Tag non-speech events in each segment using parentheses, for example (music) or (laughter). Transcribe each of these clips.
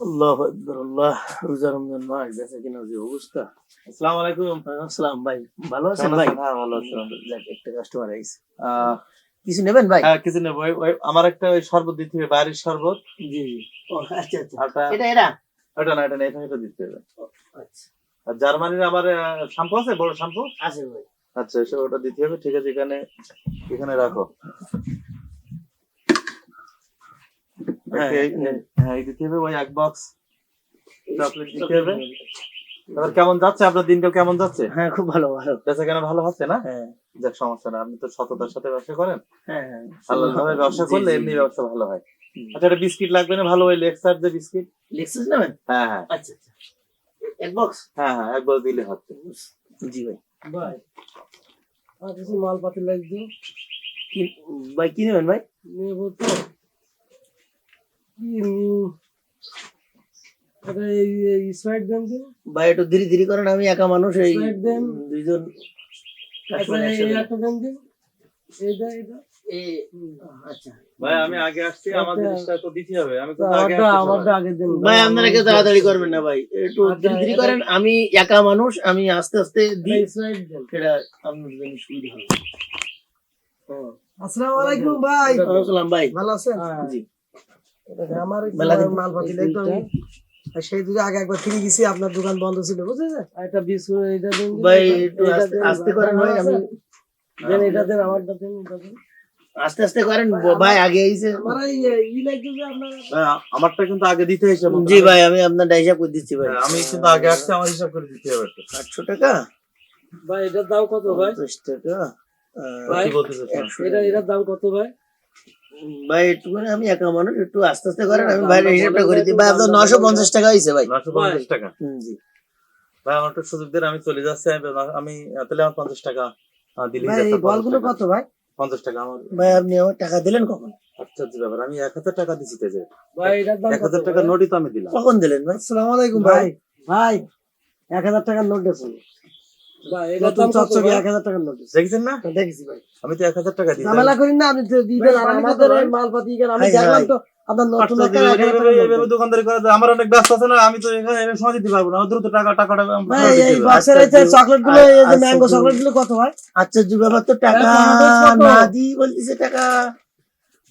আল্লাহ আকবার আল্লাহ রোজা রমজান মাস বেচা কিনা যে অবস্থা? আসসালামু আলাইকুম। আসসালাম ভাই ভালো আছেন ভাই? হ্যাঁ, ভালো আছি, যাক, একটা কাস্টমার আইছে। কিছু নেবেন ভাই? হ্যাঁ কিছু নেব। আমার একটা ওই শরবত দিতে হবে বাইরের শরবত। জি জি। ও, আচ্ছা আচ্ছা। আর এটা এটা? না এটা না এটা এটা দিতে হবে। আচ্ছা। আর জার্মানির আমার শ্যাম্পু আছে? বড় শ্যাম্পু আছে ভাই। আচ্ছা ওটা দিতে হবে। ঠিক আছে এখানে এখানে রাখো। হ্যাঁ, এই- এই দিতে হবে ওই এক বক্স চকলেট দিতে হবে এবার কেমন যাচ্ছে? আপনার দিনকাল কেমন যাচ্ছে? হ্যাঁ খুব ভালো ভালো। বেচা কেন ভালো হচ্ছে না? হ্যাঁ। যাক সমস্যা না আপনি তো সততার সাথে ব্যবসা করেন। হ্যাঁ হ্যাঁ আল্লাহ ভাবে ব্যবসা করলে এমনি ব্যবসা ভালো হয়। আচ্ছা এটা বিস্কিট লাগবে না? ভালো ওই লেক্সার যে বিস্কিট? লেক্সাস নেবেন? হ্যাঁ হ্যাঁ। আচ্ছা আচ্ছা। এক বক্স হ্যাঁ হ্যাঁ একবার দিলে হচ্ছে জি ভাই। ভাই আর কিছু মালপাতি লাগবে? কি ভাই কি নেবেন ভাই? নেব তো কি উম, এটা এই এই স্প্রাইট দেন তো ভাই একটু ধীরে ধীরে করেন আমি একা মানুষ এই দুইজন আমি আগে আসছি আমার। জিনিসটা তো দিতে হবে। আমি তো কিন্তু আগে আমারটা আসছি আমারটা সবাই। আগে দিন। ভাই আপনারা কেউ তাড়াতাড়ি করবেন না ভাই। একটু ধীরে ধীরে করেন আমি একা মানুষ আমি আস্তে আস্তে দিই স্প্রাইট সেটা আপনার জন্য সুবিধা হবে। আসসালামু ভাই। আসসালাম ভাই। ভালো আছেন? জি। আমার মালপাতি লাগবে সেই দুটো আগে একবার ফিরে গেছি আপনার দোকান বন্ধ ছিল বুঝেছেন? একটা বিস্কুট এটা দিন, ভাই একটু আস্তে- আস্তে করেন ভাই আমি দেন এটা দেন আমারটা দেন আস্তে আস্তে করেন ভাই আগে আইছে। আমার এই ই লাগবে যে আপনার ভাই, আমারটা কিন্তু আগে দিতে হয়েছে। জি ভাই আমি আপনার হিসাব করে দিচ্ছি ভাই। হ্যাঁ, আমি কিন্তু আগে আসছি আমার হিসাব করে দিতে হবে আটশো টাকা? ভাই এটার দাম কত ভাই? টাকা। ভাই, এটা এটার দাম কত ভাই? ভাই একটু করে আমি একা মানুষ একটু আস্তে আস্তে করেন আমি ভাইয়ের হিসাবটা করে দিই। ভাই আপনার নশো পঞ্চাশ টাকা হয়েছে ভাই। 950 টাকা? জি। ভাই আমার একটু সুযোগ দেন আমি চলে যাচ্ছি আমি- আমি তাহলে আমার পঞ্চাশ টাকা দিলেই ভাই যাচ্ছে, এই বলগুলো কত ভাই? পঞ্চাশ টাকা আমার। ভাই আপনি আমার টাকা দিলেন কখন? আশ্চর্য ব্যাপার আমি এক হাজার টাকা দিচ্ছি ভাই এক হাজার টাকা? নোটই তো আমি দিলাম। কখন দিলেন ভাই? আসসালামু আলাইকুম ভাই। ভাই। এক হাজার টাকার নোট আছে আমার অনেক ব্যস্ত আছে না আমি তো এখানে এখানে সময় দিতে পারব না। দ্রুত টাকা টাকাটা চকলেটগুলো এই ম্যাঙ্গো। চকলেটগুলো কত তো টাকা না দিই বলতেছে টাকা।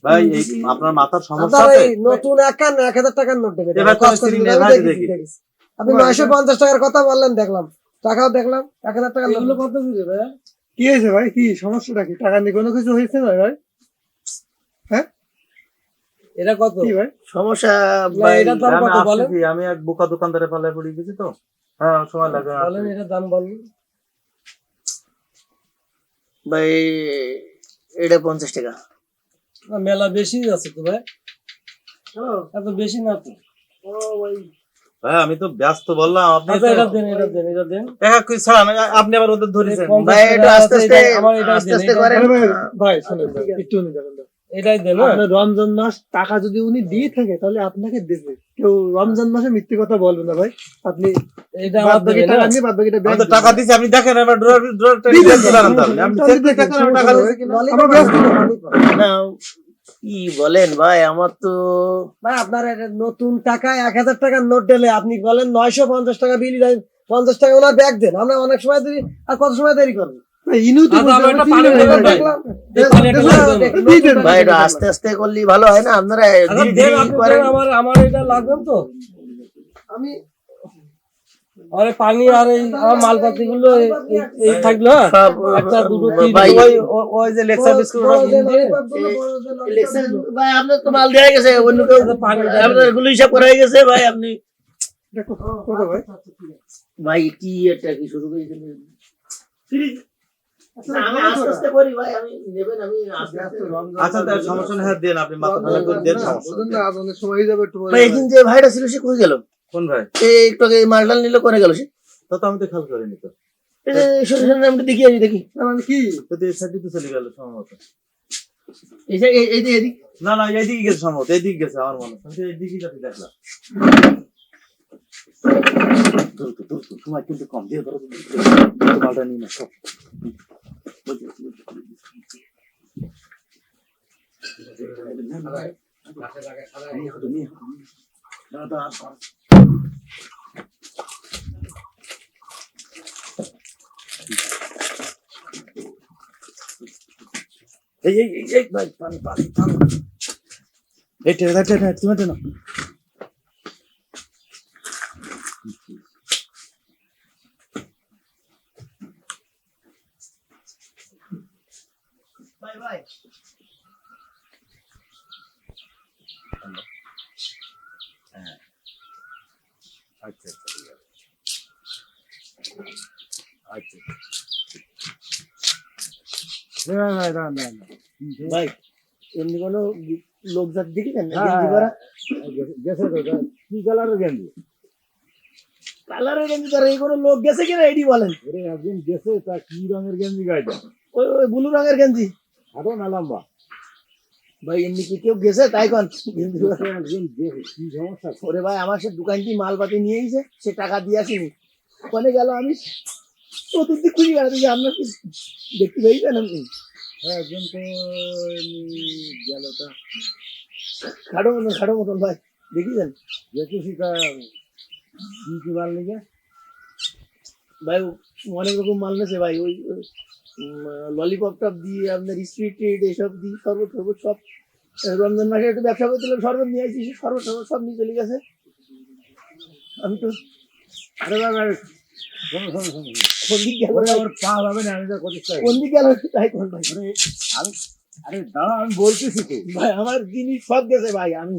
ভাই এই আপনার মাথার সমস্যা আছে? নতুন এক হাজার টাকার নোট দেবেন এবার। আপনি নয়শো পঞ্চাশ টাকার কথা বললেন দেখলাম। টাকাও দেখলাম এক হাজার টাকা নোট কত দিবে ভাই? কি হয়েছে ভাই? কি সমস্যাটা কি? টাকা নিয়ে কোনো কিছু হয়েছে ভাই ভাই? এটা কত? কি ভাই? সমস্যা ভাই, ভাই দাম আমি কত বলেন? আসতেছি, আমি এক বোকা দোকানদারে পাল্লায় পড়ে গেছি তো। হ্যাঁ সময় লাগে বলেন এটার দাম বলেন। ভাই এটা পঞ্চাশ টাকা। মেলা বেশি আছে তো ভাই। এত বেশি না তো। ও ভাই। ভাই আমি তো ব্যস্ত বললাম আপনি এটা দেন এটা দেন এটা দেন। টাকা কই ছাড়ান আপনি আবার ওদের ধরেছেন ভাই একটু আস্তে আস্তে এটা- আমার এটা আস্তে আস্তে করেন। ভাই ভাই একটু উনি দেখেন এটাই দেন হ্যাঁ? আপনার রমজান মাস টাকা যদি উনি দিয়ে থাকে তাহলে আপনাকে দেবে। কেউ রমজান মাসে মিথ্যে কথা বলবে না ভাই। আপনি এটা বাদ বাকি টাকা হ্যাঁ? নিয়ে বাদ বাকিটা ব্যাংক টাকা দিছি আপনি দেখেন এবার ড্রয়ার ড্রয়ার টাকা চেক টাকা দিছি কিনা। আমরা ব্যস্ত না। কি বলেন ভাই? আমার তো ভাই আপনার এটা নতুন টাকায় এক হাজার টাকার নোট দিলে আপনি বলেন নয়শো পঞ্চাশ টাকা বিল দেন পঞ্চাশ টাকা ওনার ব্যাগ দেন। আমরা অনেক সময় দেরি আর কত সময় দেরি করবেন ভাই, আচ্ছা, আস্তে আস্তে করলেই ভালো হয় না? আপনারা আচ্ছা, ধীরে দেন, ধীরে আপনি করেন। আমার আমার এটা লাগবে তো? আমি আরে পানি আর এই মালপাতি গুলো এই থাকল হ্যাঁ? একটা, দুটো, ভাই ওই যে লেকচার বিস্কুট দিয়ে-। ভাই আপনার তো মাল দেওয়া গেছে অন্য কেউ পানি আপনারগুলো হিসাব করা হয়ে গেছে ভাই আপনি ভাই? ভাই কি এটা কি শুরু করেছেন? আমি আস্তে আস্তে করি ভাই আমি নেবেন আমি আস্তে আস্তে আচ্ছা তার সমস্যা নেই দেন আপনি মাথা ঠান্ডা করে দেন সমস্যা বুঝলেন নেই। না আজ অনেক সময় যাবে একটু ভাই এখানে যে ভাইটা ছিল সে কই গেল? কোন ভাই? এই একটু আগে মালটাল নিল করে গেল সে? তা তো আমি তো খেয়াল করিনি তো। সরিষার নামটা দেখি আমি দেখি না, মানে কি? তো তো এই সাইডে তো চলে গেল সম্ভবত। এই এদিক। না না এইদিকে গেছে সম্ভবত এইদিকে গেছে আমার মনে আমি তো এইদিকে যাতে দেখলাম। দূর তো, দূর তো, সময় কিন্তু কম। দিয়ে ধরো মালটা নিয়ে না সব। এই এই এই, এই ভাই পান পান পান এই টেনে দাও টেনে তুমি টেনো ভাই ভাই আচ্ছা আচ্ছা ভাই এমনি কোনো লোক যাত দেখেছেন? হ্যাঁ, গেছে তো কি কালারের গেঞ্জি? কালারের গেঞ্জি পরা এই কোনো লোক গেছে কিনা এটি বলেন? একদিন গেছে তা কি রঙের গেঞ্জি গাইছে? ওই ওই ব্লু রঙের গেঞ্জি। হাঁটো না লম্বা? ভাই এমনি কি কেউ গেছে? তাই কন। গেছে কি সমস্যা ওরে ভাই আমার সে দোকানটি মালপাতি নিয়ে এসে সে টাকা দিয়ে আসিনি। ওখানে গেল আমি চতুর্দিক খুঁজে বেড়াতে যে আপনার কি দেখতে পেয়েছেন আপনি? হ্যাঁ একদিন তো গেল তা। খাটো মতন খাটো মতন ভাই দেখেছেন? দেখেছি তা কি কি মাল নিয়ে ভাই অনেক রকম মাল নেছে ভাই ওই ললিপপ টপ দিয়ে আপনার স্ট্রিট ট্রিট এসব দিয়ে শরবত সর্বত সব রমজান মাসে একটু ব্যবসা করছিলাম সর্বত নিয়ে আসছি সর্বত শরবত শরবত সব নিয়ে চলে গেছে। আমি তো আরে বাবা কোন দিক গেল কোন দিক গেল তাই কোন ভাই আমি আরে দাঁড়া আমি বলতেছি তো ভাই আমার জিনিস সব গেছে ভাই আমি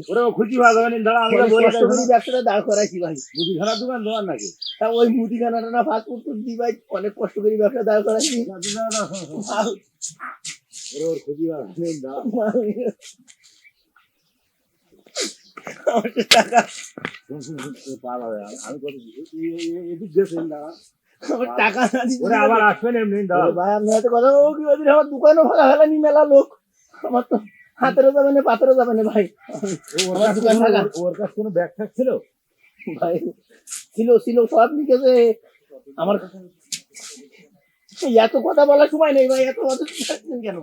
ভাগ হবে দাঁড়া আমি বলে ব্যবসাটা দাঁড় করাইছি ভাই। মুদিখানা দোকান দোকান নাকি? তা ওই মুদিখানাটা না ফাস্ট ফুড দিই ভাই অনেক কষ্ট করে ব্যবসা দাঁড় করাইছি। ওরে ভাগ দাঁড়া। সে টাকা আমি আমি এদিক গেছে দাঁড়া। টাকা আবার এমনি ভাই কথা কি? আমার দোকানও ফাঁকা ফেলানি মেলা লোক। আমার তো হাতেরও যাবে না পাতেরও যাবে না ভাই। আমার দোকান ফাঁকা। ওর কাছে কোনো ব্যাগ ট্যাগ ছিল? ভাই ছিল ছিল সব লিখেছে। আমার এত কথা বলার সময় নেই ভাই এত কথা কেন?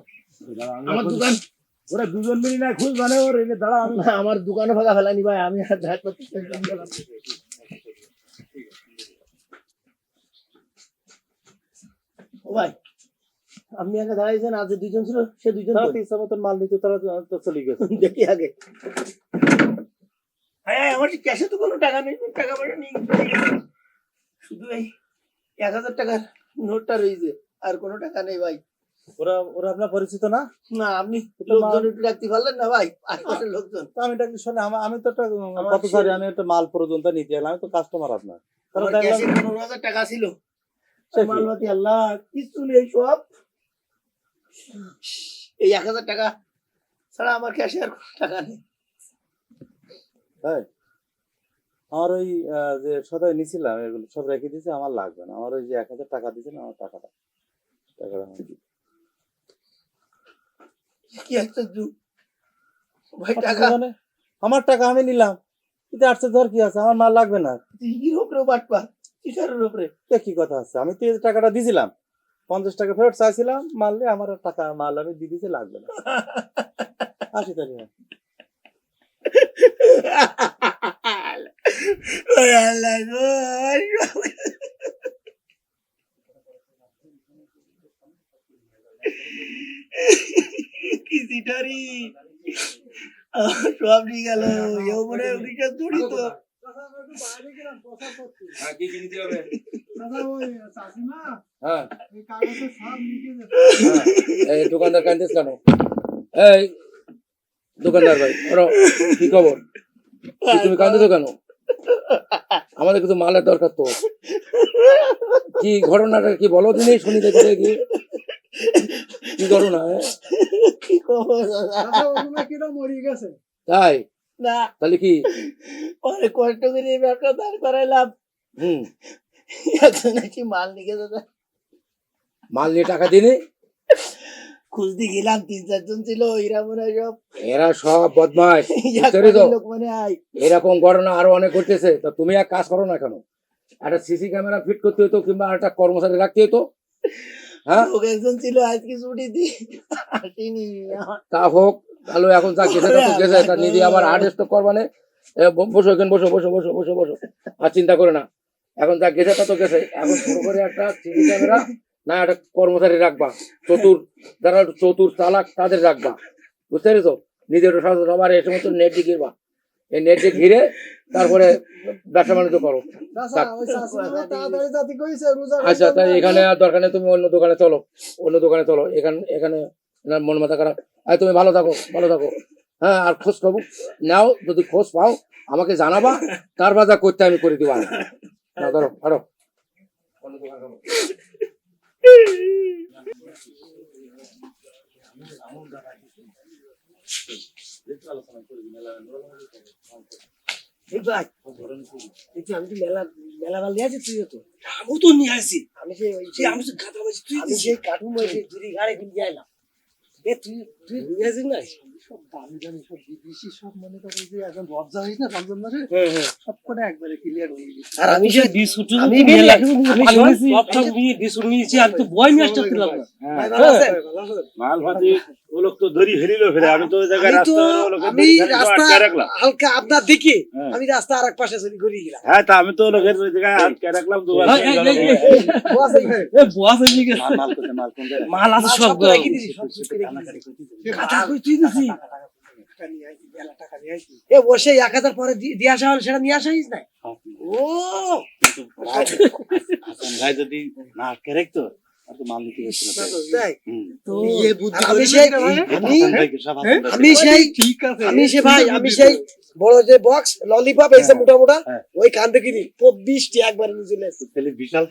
আমার দোকান ওরা দুজন মিলি না খুঁজ মানে ওর দাঁড়া আমি আমার দোকানও ফাঁকা ফেলানি ভাই আমি হাত হাত পাচ্ছি গেলাম ও ভাই আপনি আগে দাঁড়াইছেন আজ যে দুইজন ছিল সে দুইজন তারা মতন মাল নিতে তারা তো- চলে গেছে। (laughs) দেখি আগে। হ্যাঁ আমার ক্যাশে তো কোনো টাকা নেই টাকা পয়সা গেছে। শুধু এই এক হাজার টাকার নোটটা রয়েছে আর কোনো টাকা নেই ভাই। ওরা ওরা আপনার পরিচিত না? না আপনি লোকজন একটু রাখতে পারলেন না ভাই আশপাশের লোকজন। তো আমি কি শুনে আমি তো একটা কত সারি আমি একটা মাল পর্যন্ত নিতে এলাম আমি তো কাস্টমার আপনার। দেখলাম পনেরো হাজার টাকা ছিল সে আল্লাহ কিছু নেই সব। এই এক হাজার টাকা ছাড়া আমার ক্যাশে আর কোনো টাকা নেই। তাই আমার ওই যে সদাই নিছিলাম এগুলো সব রেখে দিয়েছে আমার লাগবে না। আমার ওই যে এক হাজার টাকা দিয়েছেন আমার টাকাটা টাকাটা আমি কি একটা ভাই টাকা মানে আমার টাকা আমি নিলাম কিন্তু আটশো ধর কি আছে? আমার মাল লাগবে না। উপরেও বাটপা কিসারের উপরে কি কথা আছে। আমি তো টাকাটা দিয়েছিলাম পঞ্চাশ টাকা ফেরত চাইছিলাম মারলে আমার টাকা মাল আমি দিয়ে দিতে লাগবে না। (laughs) আসি তাহলে। সব নিয়ে গেল। জড়িত। হ্যাঁ, কি কি হবে? দাদা ওই চাষিমা হ্যাঁ এই কাগজে সব লিখে দে এই দোকানদার কান্দিস কেন? এই দোকানদার ভাই ওরা কি খবর? তুমি কান্দিছো কেন? আমাদের কিছু মালের দরকার তো। কি ঘটনাটা কি বলো দিনই শুনি দেখি কি ঘটনা কি খবর দাদা? ওগুলো গেছে? তাই? না। তাহলে কি? অনেক কষ্ট করে ব্যবসা দাঁড় করাইলাম। হুম। এখন নাকি মাল দাদা। মাল নিয়ে টাকা দিনি খুঁজতে গেলাম তিন চারজন ছিল এরা মনে সব এরা সব বদমাস (laughs) এরকম ঘটনা আরও অনেক ঘটতেছে তা তুমি এক কাজ করো না কেন? একটা সিসি ক্যামেরা ফিট করতে হতো কিংবা একটা কর্মচারী রাখতে হতো হ্যাঁ? একজন ছিল আজকে ছুটি দি আসেনি। তা হোক তাহলে এখন যা গেছে তো গেছে তা নিজে আবার হার্ড স্টক করবানে বসো এখানে বসো বসো বসো বসো বসো। আর চিন্তা করে না এখন যা গেছে তা তো গেছে। এখন শুরু করে একটা সিসি ক্যামেরা না একটা কর্মচারী রাখবা চতুর যারা চতুর চালাক তাদের রাখবা। বুঝতে পেরেছ? নিজের সবার এই সমস্ত নেট দিয়ে ঘিরবা। এই নেট দিয়ে ঘিরে তারপরে ব্যবসা বাণিজ্য করো। আচ্ছা তাই এখানে আর দরকার নেই তুমি অন্য দোকানে চলো। অন্য দোকানে চলো। এখানে এখানে না মন মাথা খারাপ। আর তুমি ভালো থাকো ভালো থাকো। হ্যাঁ আর খোঁজ খবর নাও যদি খোঁজ পাও আমাকে জানাবা তার বাজা করতে আমি করে দিবা না। ধরো ধরো। যে আমি তো মেলা মেলা মাল নিয়ে আছি তুইও তো। আমি তো নিয়ে আসি। আমি সে আমি তো গাঁদা বাজি তুই আমি সেই কার্টুন ওই সেই গাড়ি কিনে দিয়ে আইলাম এ তুই তুই নিয়ে না সব দামি দামি সব বিদেশি সব মনে করে যে এখন রবজা হয়েছে না রমজান মাসে সব করে একবারে ক্লিয়ার হয়ে গেছে। আর আমি সেই বিস্কুট আমি নিয়ে আমি শোন, সব সব বিস্কুট নিয়েছি আমি তো বই নিয়ে আসতে পারলাম না? মাল ভাতি ও লোক তো ধরি ফেরিল ফেরে আমি তো ওই জায়গায় রাস্তা আমি রাস্তা আটকায় হালকা আপনার দিকে। হ্যাঁ। আমি রাস্তা আর পাশে চলে ঘুরিয়ে গেলাম। হ্যাঁ তা আমি তো লোকের জায়গায় রাখলাম দুবার এই, হয়ে মাল মাল মাল কোন মাল আছে সব কই তুই দিছি এ বসে এক হাজার পরে দিয়ে আসা হলো সেটা নিয়ে আসা হইস নাই? ও! ভাই যদি না আটকে রাখতো তো। তো সেই বড় যে বক্স ললিপপ এসে মোটা মোটা হ্যাঁ। ওই কিনি চব্বিশটি একবার নিয়ে চলে আসছে। বিশাল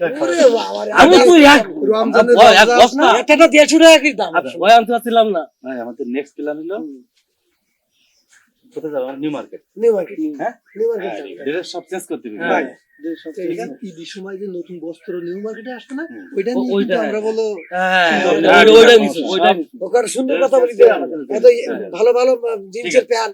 আমি তো রমজান বস্তা? একটা দেড়শো টাকা কি দাম। ভয় আনতে পারছিলাম না। ভাই আমাদের নেক্সট প্ল্যান হলো। কোথায় যাব? নিউ মার্কেট নিউ মার্কেট হ্যাঁ? নিউ মার্কেট সব চেঞ্জ করতে হবে হ্যাঁ। ঈদের সময় যে নতুন বস্ত্র নিউ মার্কেটে আসবে না ওইটা ওইটা। আমরা বলো হ্যাঁ হ্যাঁ, ওইটা- ওইটা হ্যাঁ, নিছি। ওখানে সুন্দর কথা বলি ভালো ভালো জিনিসের প্যান্ট।